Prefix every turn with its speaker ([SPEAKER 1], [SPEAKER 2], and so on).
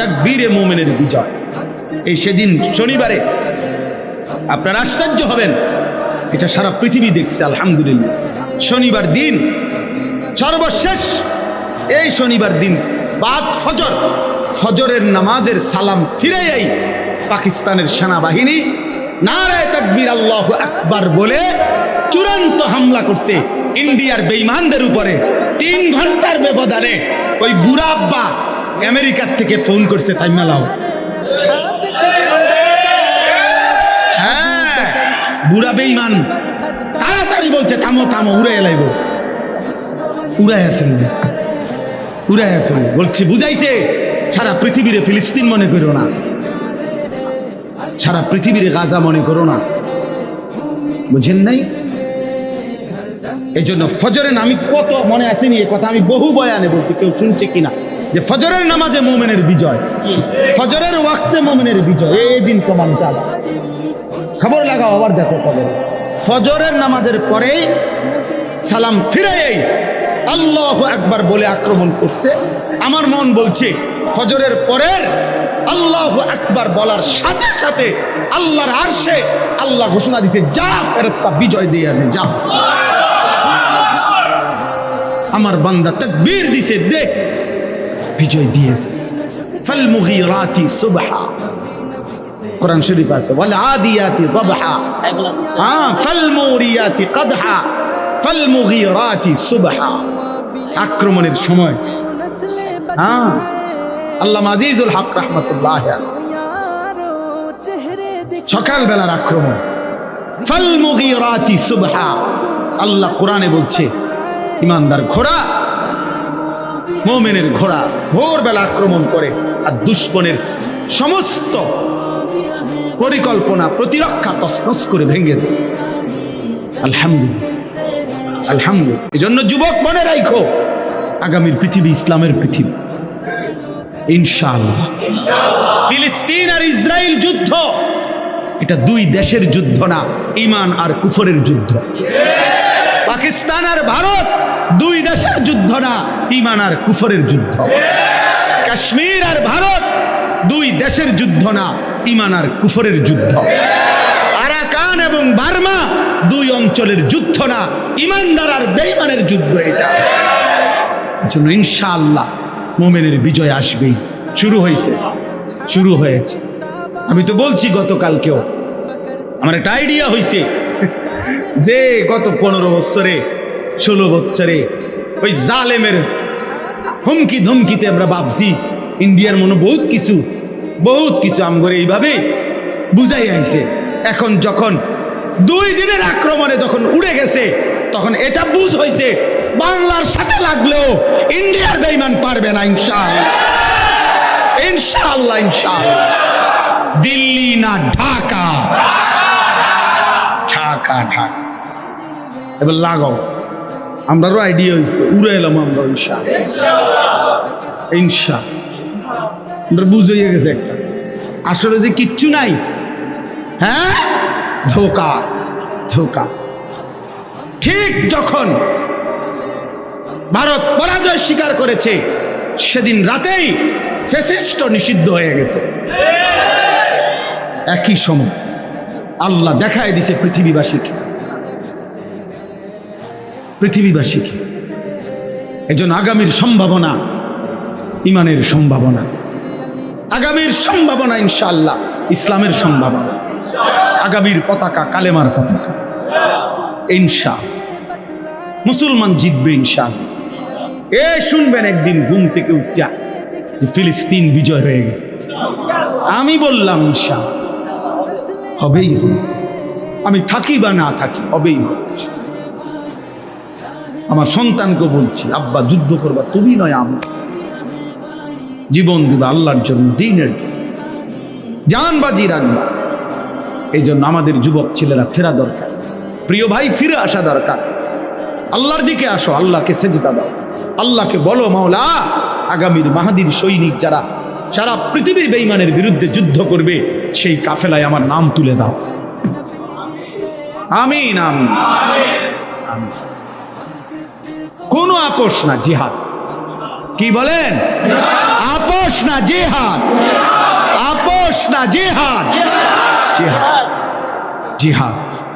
[SPEAKER 1] তাকবীরে মোমেনের বিজয়। এই সেদিন শনিবারে আপনার আশ্চর্য হবেন। এটা সারা পৃথিবী দেখছে, আলহামদুলিল্লাহ। শনিবার দিন, সর্বশেষ এই শনিবার দিন, বাদ ফজর, ফজরের নামাজের সালাম ফিরেই পাকিস্তানের সেনাবাহিনী নারায় তাকবীর আল্লাহ আকবার বলে চূড়ান্ত হামলা করছে ইন্ডিয়ার বেইমানদের উপরে। তিন ঘণ্টার ব্যবধানে ওই বুড়া আব্বা আমেরিকার থেকে ফোন করছে, তাই মেলাও হ্যাঁ বুড়া বেইমান তাড়াতাড়ি বলছে, থামো থামো, উড়ে এলাইব। উড়াইয়া ফেলবে। উড়াইয়া ফেলবে। বলছে, বুঝাইছে? সারা পৃথিবীরে ফিলিস্তিন মনে করো না। সারা পৃথিবীরে গাজা মনে করো না। বুঝেন নাই? এই জন্য ফজরের আমি কত মনে আছে নি এ কথা আমি বহু বয়ানে বলছি, কেউ শুনছে কিনা? যে ফজরের নামাজে মোমেনের বিজয়। ফজরের ওয়াক্তে মোমেনের বিজয়। এই দিন প্রমাণ চালা খবর লাগাও আবার দেখো খবর ফজরের নামাজের পরেই সালাম ফিরেই আল্লাহ একবার বলে আক্রমণ করছে। আমার মন বলছে ফজরের পরের আল্লাহ একবার বলার সাথে সাথে আল্লাহর আরশে আল্লাহ ঘোষণা দিছে যা ফেরেস্তা বিজয় দিয়ে আনে যা আমার বান্দা তাকবীর দিছে দে বিজয় দিয়ে দে ফল মুগীরাতি সুবহা। কোরআন শরীফ আছে ওয়াল আদিয়াতি দবহা। হ্যাঁ ফল মুরিয়াতি কদহা ফল মুগীরাতি সুবহা। আক্রমণের সময়। হ্যাঁ আল্লাহ আজিজুল হক রহমতুল্লাহ সকাল বেলার আক্রমণ। ফল মুগীরাতি সুবহা। আল্লাহ কোরআনে বলছে, ইমানদার ঘোড়া মোমেনের ঘোড়া ভোরবেলা আক্রমণ করে আর দুশ্মনের সমস্ত পরিকল্পনা প্রতিরক্ষা তসনস করে ভেঙে দেয়। আলহামদুলিল্লাহ। আলহামদুলিল্লাহ। এই জন্য যুবক মনে রাখো আগামীর পৃথিবী ইসলামের পৃথিবী। ইনশাআল্লাহ। ফিলিস্তিন আর ইসরায়েল যুদ্ধ, এটা দুই দেশের যুদ্ধ না ইমান আর কুফরের যুদ্ধ। পাকিস্তান আর ভারত দুই দেশের যুদ্ধ না, ইমান আর কুফরের যুদ্ধ। কাশ্মীর আর ভারত দুই দেশের যুদ্ধ না, ইমান আর কুফরের যুদ্ধ। আরাকান এবং বার্মা দুই অঞ্চলের যুদ্ধ না, ইমানদার আর বেইমানের যুদ্ধ এটা। জন্য ইনশাআল্লাহ মোমেনের বিজয় আসবেই। শুরু হয়েছে শুরু হয়েছে। আমি তো বলছি গতকালকেও। আমার একটা আইডিয়া হয়েছে যে গত পনেরো বছরে, ষোলো বছরে ওই জালেমের হুমকি ধমকিতে আমরা ভাবছি, ইন্ডিয়ার মনে বহুত কিছু বহুত কিছু আমগরে এইভাবে বুঝাই আইছে। এখন যখন দুই দিনের আক্রমণে যখন উড়ে গেছে, তখন এটা বুঝ হয়েছে বাংলার সাথে লাগলেও ইন্ডিয়ার বেইমান পারবে না, ইনশাআল্লাহ। ইনশাআল্লাহ ইনশাআল্লাহ। দিল্লি না ঢাকা। ঢাকা ঢাকা এবার লাগাও। আমরারও আইডিয়া হয়েছে উড়ে এলাম আমরা ইনশা ইনশা আমরা বুঝে গেছে একটা। আসলে যে কিচ্ছু নাই হ্যাঁ? ধোকা ধোকা। ঠিক যখন ভারত পরাজয় স্বীকার করেছে, সেদিন রাতেই ফেসিস্ট নিষিদ্ধ হয়ে গেছে। একই সময়। আল্লাহ দেখায় দিছে পৃথিবীবাসীকে পৃথিবীবাসীকে একজন আগামীর সম্ভাবনা, ইমানের সম্ভাবনা, আগামীর সম্ভাবনা ইনশাআল্লাহ, ইসলামের সম্ভাবনা, আগামীর পতাকা, কালেমার পতাকা ইনশা মুসলমান জিতবে ইনশাআল্লাহ। এ শুনবেন একদিন ঘুম থেকে উঠতে ফিলিস্তিন বিজয় হয়ে গেছে। আমি বললাম ইনশা হবেই হবে। আমি থাকি বা না থাকি, হবেই হবে। আমার সন্তানকে বলছি, আব্বা, যুদ্ধ করবা, তুমি নয় আমি। জীবন দিবা আল্লাহর জন্য, দিনের জন্য। জান বাজি রাখবা। এই জন্য আমাদের যুবক ছেলেরা ফেরা দরকার। প্রিয় ভাই, ফিরে আসা দরকার। আল্লাহর দিকে আসো, আল্লাহকে সেজদা দাও। আল্লাহকে বলো, মাওলা, আগামীর মাহাদির সৈনিক যারা সারা পৃথিবীর বেইমানের বিরুদ্ধে যুদ্ধ করবে, সেই কাফেলায় আমার নাম তুলে দাও। আমিন আমিন। কোনো আপোষ না, জিহাদ। কি বলেন? আপোষ না, জিহাদ। আপোষ না, জিহাদ। জিহাদ। জিহাদ।